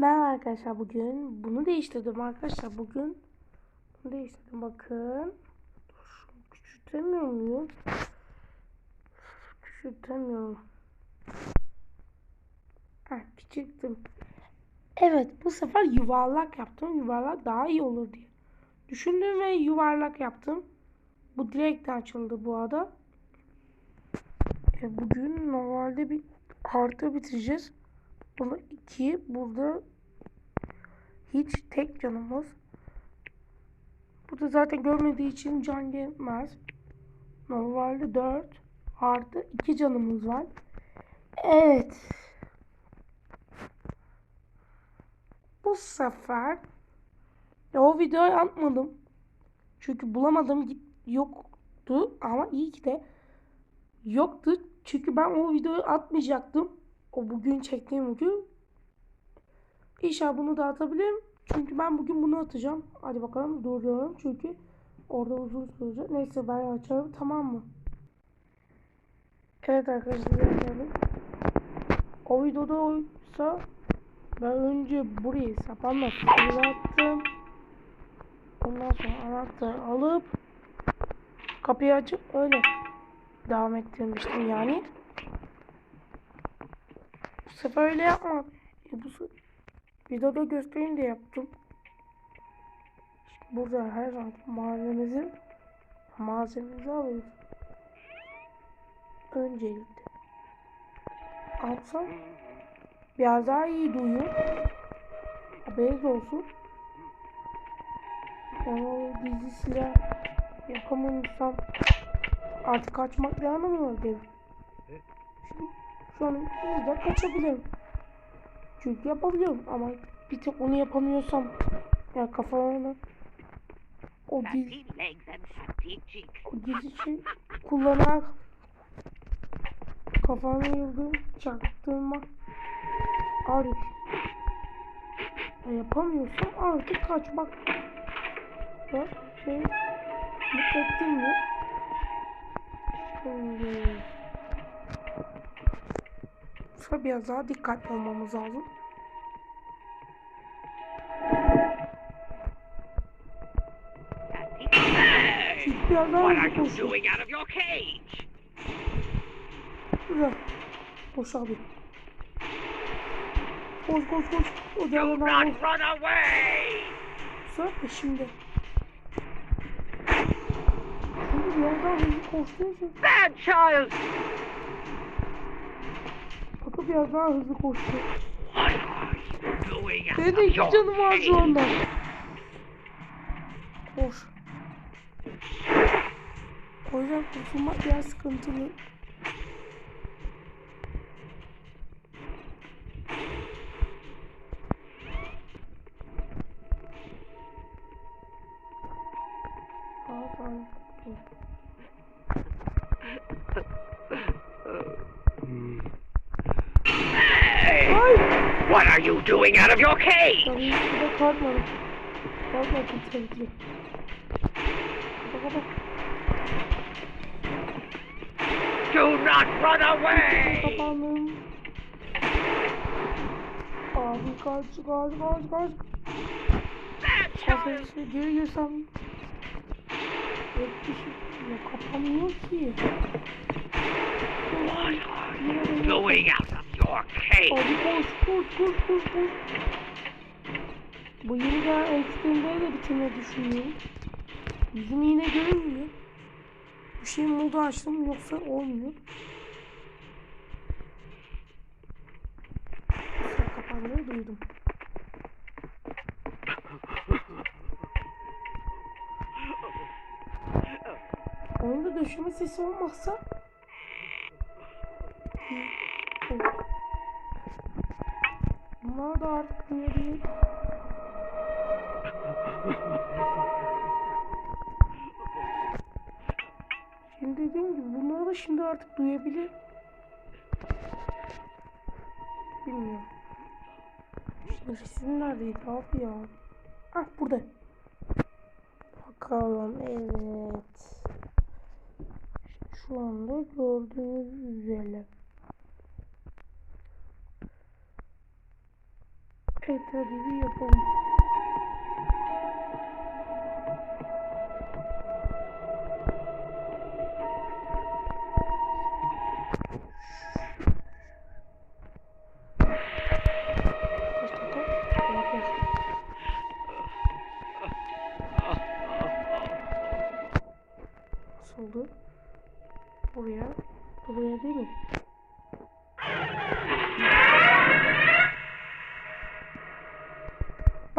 Merhaba arkadaşlar bugün bunu değiştirdim arkadaşlar bugün bunu değiştirdim. Bakın şunu küçültemiyor muyum? Küçültemiyorum. Heh, küçülttüm. Evet bu sefer yuvarlak yaptım yuvarlak daha iyi olur diye düşündüm ve yuvarlak yaptım. Bu direkt açıldı bu arada. E, bugün normalde bir harita bitireceğiz Burada iki, burada hiç tek canımız. Burada zaten görmediği için can gelmez. Normalde 4 artı 2 canımız var. Evet. Bu sefer ya o videoyu atmadım. Çünkü bulamadım yoktu ama iyi ki de yoktu. Çünkü ben o videoyu atmayacaktım. O bugün çektiğim bugün. İnşallah bunu da atabilirim. Çünkü ben bugün bunu atacağım. Hadi bakalım durduruyorum. Çünkü orada uzun sürecek. Neyse ben açarım tamam mı? Evet arkadaşlar yazalım. O videoda oysa ben önce burayı sapanla attım. Ondan sonra anahtarı alıp kapıyı açıp öyle devam ettirmiştim yani. Sefer öyle yapma. E, bu videoda göstereyim de yaptım. Şimdi burada her zaman malzememizi malzememizi alıyoruz. Öncelikle alsam biraz daha iyi duyuyor. Haberiniz olsun. O gizli silah yapamamışsam artık kaçmak var benim. Şimdi şu an yüzden kaçabilirim. Çünkü yapabiliyorum ama bir tek onu yapamıyorsam ya kafamı o cheeks. o gizli şey kullanarak kafamı yıldırım çaktırma artık ya yapamıyorsam artık kaçmak da şey mutlu ettirmiyor. Şimdi Sonra biraz daha dikkatli olmamız lazım. Biraz daha hızlı koşuyor. Güzel. Koş abi. Koş koş koş. O canına! Sıra peşimde. Şimdi biraz daha hızlı koştuğu için Bad child! Biraz daha hızlı koştu. Benim de iki canım var şu anda. Koş. O yüzden kurtulmak biraz sıkıntılı. What are you doing out of your cage? Bak bak. Do not run away! Kapandım. Abi kaç kaç kaç kaç. Bad child! Kafesi geri girsem. Yok bir şey. Ya kapanmıyor ki. What doing out of your cage? Abi koş koş koş koş koş. Bu yeni gelen ekstremleri de bitirmeyi düşünüyorum. Yüzüm yine görünmüyor. Bir şey modu açtım yoksa olmuyor. Sen kapanmayı duydum. Onun da döşeme sesi olmazsa Bunlar da artık duyabilir. Şimdi dediğim gibi bunları da şimdi artık duyabilir. Bilmiyorum. Şimdi resim neredeydi abi ya? Ah burada. Bakalım evet. Şu anda gördüğünüz üzere. Hadi bir yapalım.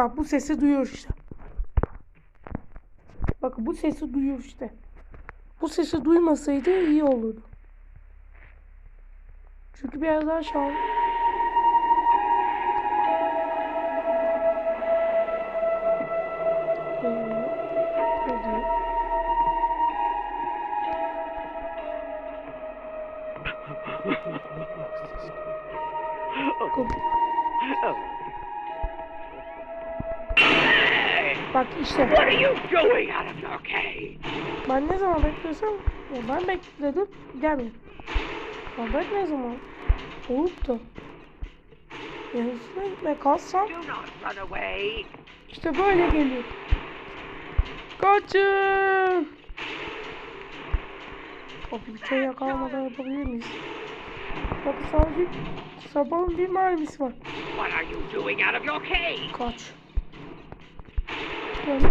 Bak bu sesi duyuyor işte. Bakın bu sesi duyuyor işte. Bu sesi duymasaydı iyi olurdu. Çünkü biraz daha şan. Bak işte. What are you doing out of your cage? Ben ne zaman bekliyorsam ya ben bekledim gelmiyor. Ben ne zaman olup da ya hızlı gitmeye kalksam işte böyle geliyor. Kaçın! Bir şey yakalamadan yapabilir miyiz? Bak sadece sabahın bir mermisi var. What are you doing out of your cage? Kaç. Yani...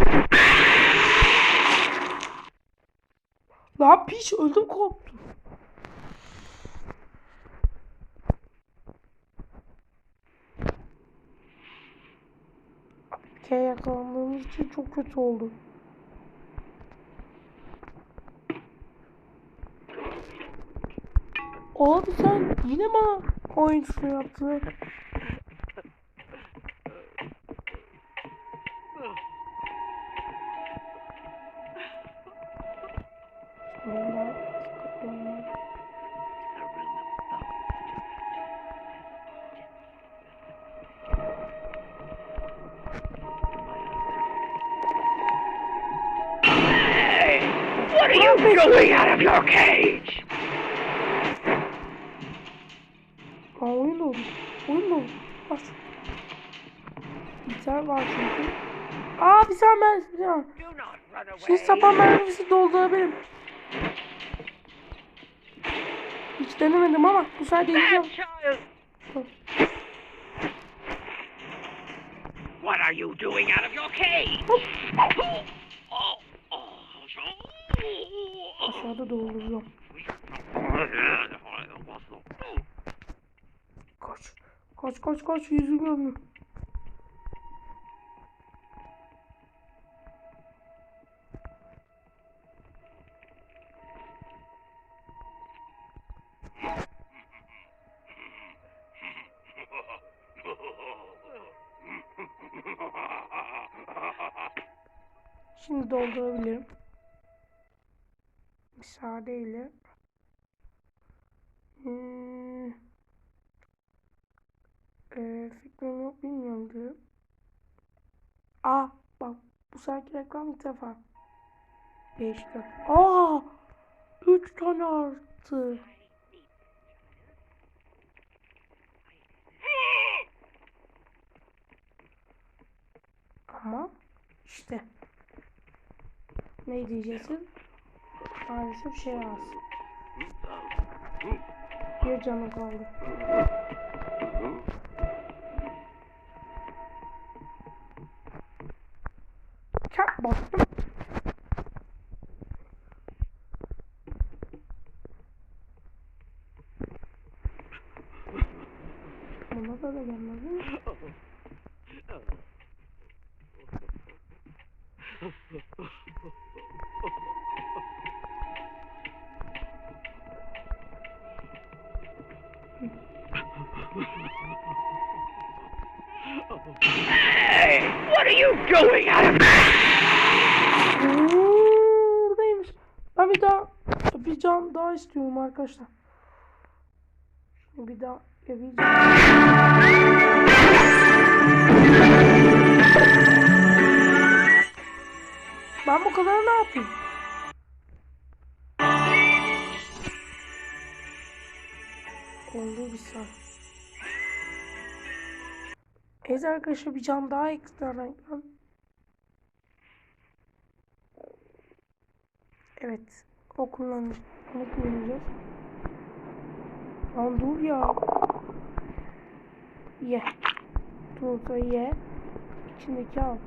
Lan piç öldüm. Bir kere yakalandığımız için çok kötü oldu. Abi sen yine bana aynısını yaptın. Bilgisayar var çünkü. Aa bir saniye ben. Şimdi sabah mermisi doldurabilirim. Hiç denemedim ama bu sefer deneyeceğim. What are you doing out of your cage? Aşağıda dolduruyorum. Koş. Koş koş koş yüzü görmüyor. Şimdi doldurabilirim. Müsaadeyle. Hmm. Ee, fikrim yok bilmiyorum diyor. Aa bak bu seferki reklam ilk defa. Değişti. Aa! Üç tane arttı. Ama işte ne diyeceksin? Maalesef şey az. Bir canı kaldı. Çak bastım. Buna da da gelmedi. Hey! daha istiyorum arkadaşlar. Şimdi bir daha. Ben bu kadar ne yapayım? Oldu bir saat. Evet arkadaşlar bir can daha ekstra ekran. Evet. O kullanır. Onu kullanacağız. Lan dur ya. Ye. Turta ye. İçindeki al.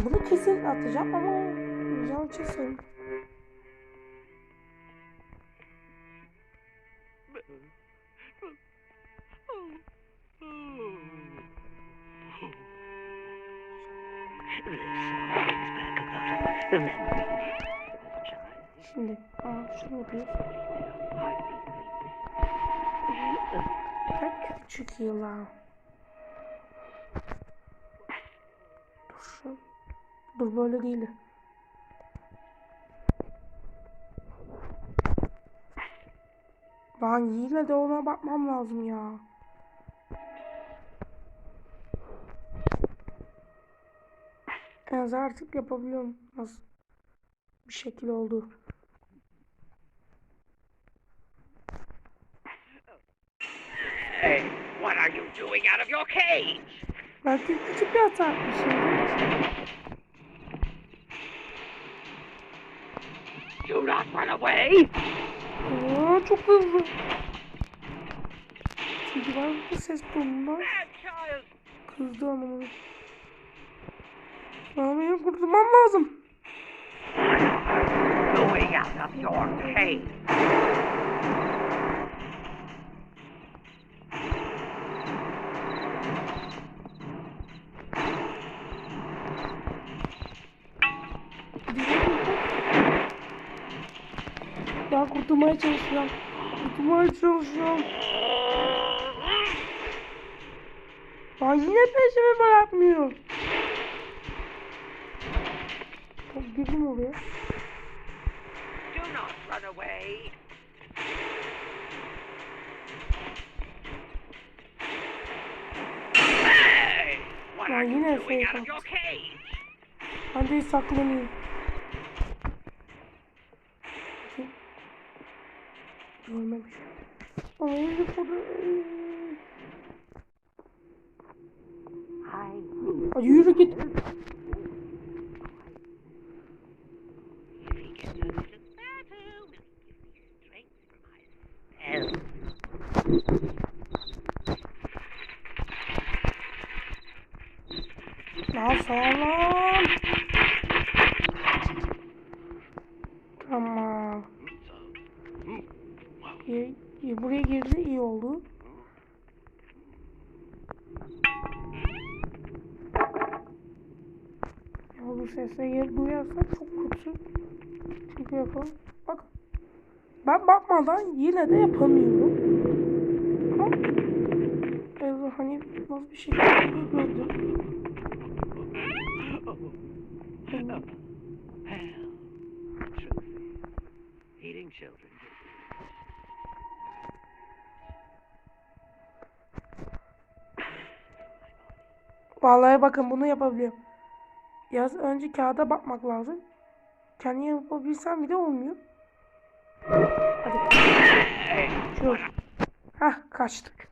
Brings back a lot of memories. Child, Şimdi aa, şunu heartbeat. Çok küçük yılan. Dur böyle değil. Lan yine de ona bakmam lazım ya. Az artık yapabiliyorum. Nasıl bir şekil oldu. Hey, what are you doing out of your cage? Belki küçük bir hata yapmışımdır. Not run away! Aa, çok hızlı. Çünkü ben bu ses child! kızdı. Aa, benim kurtulmam lazım. Going out of your cage! Ya kurtulmaya çalışıyorum. Kurtulmaya çalışıyorum. Lan yine peşimi bırakmıyor. Çok girdim oraya. Do not run away! Hey! What Ya are you yine doing fake out of your attı. cage? Ben de saklanayım. Me strength for my spell? Lan sağlam. Tamam. Gir- buraya girdi iyi oldu. Ya bu sesleri duyarsak çok kötü. Çünkü yapalım. Bak. Ben bakmadan yine de yapamıyorum. Ama e, hani nasıl bir şey gördüm. Eating children. Vallahi bakın bunu yapabiliyorum. Yaz önce kağıda bakmak lazım. Kendi yapabilsem bile olmuyor. Hadi. Şu. Hah kaçtık.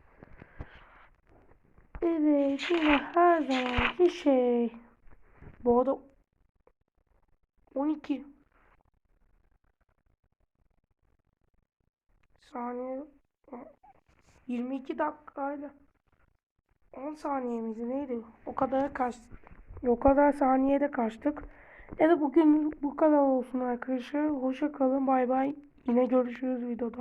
Evet yine her zamanki şey. Bu arada 12 saniye 22 dakikayla 10 saniyemiz neydi? O kadar kaçtık. O kadar saniyede kaçtık. Evet bugün bu kadar olsun arkadaşlar. Hoşça kalın. Bay bay. Yine görüşürüz videoda.